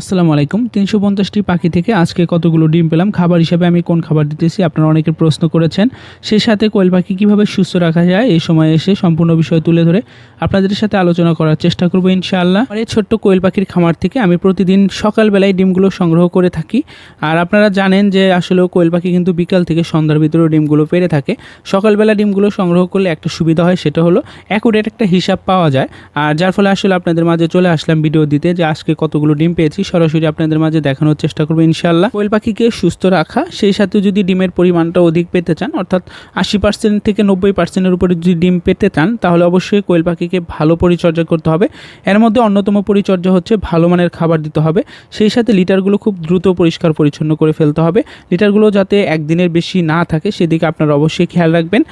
আসসালামু আলাইকুম। তিনশো পঞ্চাশটি পাখি থেকে আজকে কতগুলো ডিম পেলাম? খাবার হিসাবে আমি কোন খাবার দিতেছি? আপনারা অনেকে প্রশ্ন করেছেন। সেই সাথে কোয়েল পাখি কীভাবে সুস্থ রাখা যায়? এই সময় এসে সম্পূর্ণ বিষয় তুলে ধরে আপনাদের সাথে আলোচনা করার চেষ্টা করব ইনশাআল্লাহ। আর এই ছোট্ট কোয়েল পাখির খামার থেকে আমি প্রতিদিন সকালবেলায় ডিমগুলো সংগ্রহ করে থাকি। আর আপনারা জানেন যে আসলে কোয়েল পাখি কিন্তু বিকাল থেকে সন্ধ্যার ভিতরেও ডিমগুলো পেরে থাকে। সকালবেলা ডিমগুলো সংগ্রহ করলে একটা সুবিধা হয়, সেটা হলো অ্যাকুরেট একটা হিসাব পাওয়া যায়। আর যার ফলে আসলে আপনাদের মাঝে চলে আসলাম ভিডিও দিতে যে আজকে কতগুলো ডিম পেয়েছি সরাসরি আপনাদের মাঝে দেখানোর চেষ্টা করব ইনশাল্লাহ কোয়েল পাখিকে সুস্থ রাখা, সেই সাথে যদি ডিমের পরিমাণটা অধিক পেতে চান, অর্থাৎ আশি পার্সেন্ট থেকে নব্বই পার্সেন্টের উপরে যদি ডিম পেতে চান, তাহলে অবশ্যই কোয়েল পাখিকে ভালো পরিচর্যা করতে হবে। এর মধ্যে অন্যতম পরিচর্যা হচ্ছে ভালো মানের খাবার দিতে হবে। সেই সাথে লিটারগুলো খুব দ্রুত পরিষ্কার পরিচ্ছন্ন করে ফেলতে হবে। লিটারগুলো যাতে একদিনের বেশি না থাকে, সেদিকে আপনারা অবশ্যই খেয়াল রাখবেন।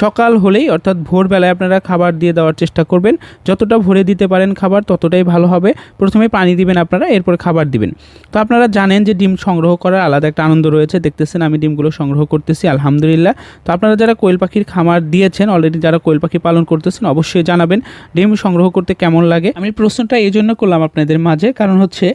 সকাল হলেই, অর্থাৎ ভোরবেলায় আপনারা খাবার দিয়ে দেওয়ার চেষ্টা করবেন। যতটা ভরে দিতে পারেন খাবার, ততটাই ভালো হবে। প্রথমে পানি দিবেন আপনারা, এরপর খাবার দিবেন। তো আপনারা জানেন যে ডিম সংগ্রহ করার আলাদা একটা আনন্দ রয়েছে। দেখতেছেন আমি ডিমগুলো সংগ্রহ করতেছি, আলহামদুলিল্লাহ। তো আপনারা যারা কোয়েল পাখির খামার দিয়েছেন অলরেডি যারা কোয়েল পাখি পালন করতেছেন, অবশ্যই জানাবেন ডিম সংগ্রহ করতে কেমন লাগে। আমি প্রশ্নটা এই জন্য করলাম আপনাদের মাঝে, কারণ হচ্ছে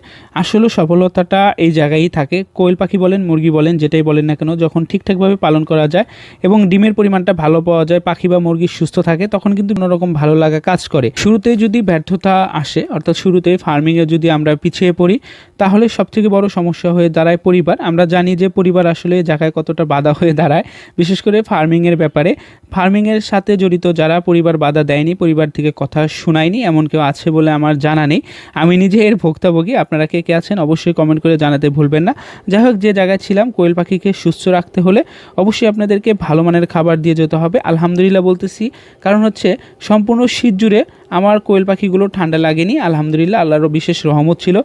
আসলে সফলতাটা এই জায়গায়ই থাকে। কোয়েল পাখি বলেন, মুরগি বলেন, যেটাই বলেন না কেন, যখন ঠিকঠাকভাবে পালন করা যায় এবং ডিমের পরিমাণটা ভালো পাওয়া যায়, পাখি বা মুরগি সুস্থ থাকে, তখন কিন্তু অন্যরকম ভালো লাগা কাজ করে। শুরুতে যদি ব্যর্থতা আসে, অর্থাৎ শুরুতে ফার্মিংয়ে যদি আমরা পিছিয়ে পড়ি তাহলে সবথেকে বড় সমস্যা হয়ে দাঁড়ায় পরিবার। আমরা জানি যে পরিবার আসলে জায়গায় কতটা বাধা হয়ে দাঁড়ায়। বিশেষ করে ফার্মিংয়ের ব্যাপারে। ফার্মিংয়ের সাথে জড়িত যারা পরিবার বাধা দেয়নি, পরিবার থেকে কথা শোনায়নি, এমন কেউ আছে বলে আমার জানা নেই। আমি নিজে এর ভোক্তাভোগী, আপনারা কে কে আছেন অবশ্যই কমেন্ট করে জানাতে ভুলবেন না। যাই হোক, যে জায়গায় ছিলাম, কোয়েল পাখিকে সুস্থ রাখতে হলে অবশ্যই আপনাদেরকে ভালো মানের খাবার দিয়ে যেতে হবে। আলহামদুলিল্লাহ বলতেছি, কারণ হচ্ছে সম্পূর্ণ শীত জুড়ে আমার কোয়েল পাখিগুলো ঠান্ডা লাগেনি। আলহামদুলিল্লাহ আল্লাহরও বিশেষ রহমত ছিল।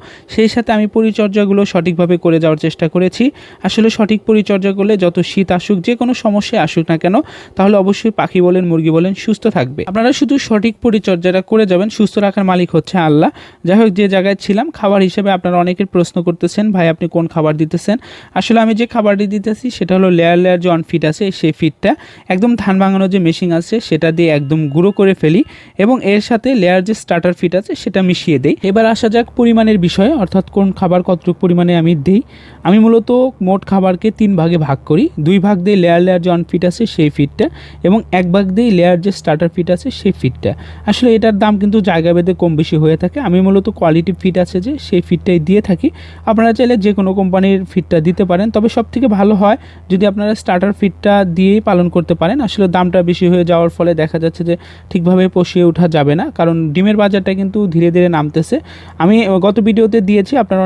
সেই সাথে আমি পরিচর্যাগুলো সঠিকভাবে করে যাওয়ার চেষ্টা করেছি। আসলে সঠিক পরিচর্যা করলে যত শীত আসুক, যে কোনো সমস্যায় আসুক না কেন, তাহলে অবশ্যই পাখি বলেন, মুরগি বলেন, সুস্থ থাকবে। আপনারা শুধু সঠিক পরিচর্যাটা করে যাবেন, সুস্থ রাখার মালিক হচ্ছে আল্লাহ। যাই হোক, যে জায়গায় ছিলাম, খাবার হিসেবে আপনারা অনেকের প্রশ্ন করতেছেন, ভাই, আপনি কোন খাবার দিতেছেন? আসলে আমি যে খাবারটি দিতেছি, সেটা হলো লেয়ার লেয়ার যে অন ফিট আছে, সেই ফিটটা একদম ধান ভাঙানোর যে মেশিন আছে, সেটা দিয়ে একদম গুঁড়ো করে ফেলি এবং এর সাথে লেয়ার যে স্টার্টার ফিট আছে, সেটা মিশিয়ে দেই। এবার আসা যাক পরিমাণের বিষয়ে অর্থাৎ কোন খাবার কতটুকু পরিমাণে আমি দিই? আমি মূলত মোট খাবারকে তিন ভাগে ভাগ করি। দুই ভাগ দিয়ে লেয়ার লেয়ার যে অন ফিট আছে সেই ফিটটা এবং এক ভাগ দিয়ে লেয়ার যে স্টার্টার ফিট আছে সেই ফিটটা আসলে এটার দাম কিন্তু জায়গা ভেদে কম বেশি হয়ে থাকে। আমি মূলত কোয়ালিটি ফিট আছে যে সেই ফিটটাই দিয়ে থাকি। আপনারা চাইলে যে কোনো কোম্পানির ফিটটা দিতে পারেন। তবে সব থেকে ভালো হয় যদি আপনারা স্টার্টার ফিটটা দিয়েই পালন করতে পারেন। আসলে দামটা বেশি হয়ে যাওয়ার ফলে দেখা যাচ্ছে যে ঠিকভাবে পশিয়ে ওঠা যাবে না। কারণ ডিমের বাজারটা কিন্তু ধীরে ধীরে নামতেছে। আমি গত ভিডিওতে দিয়েছি আপনারা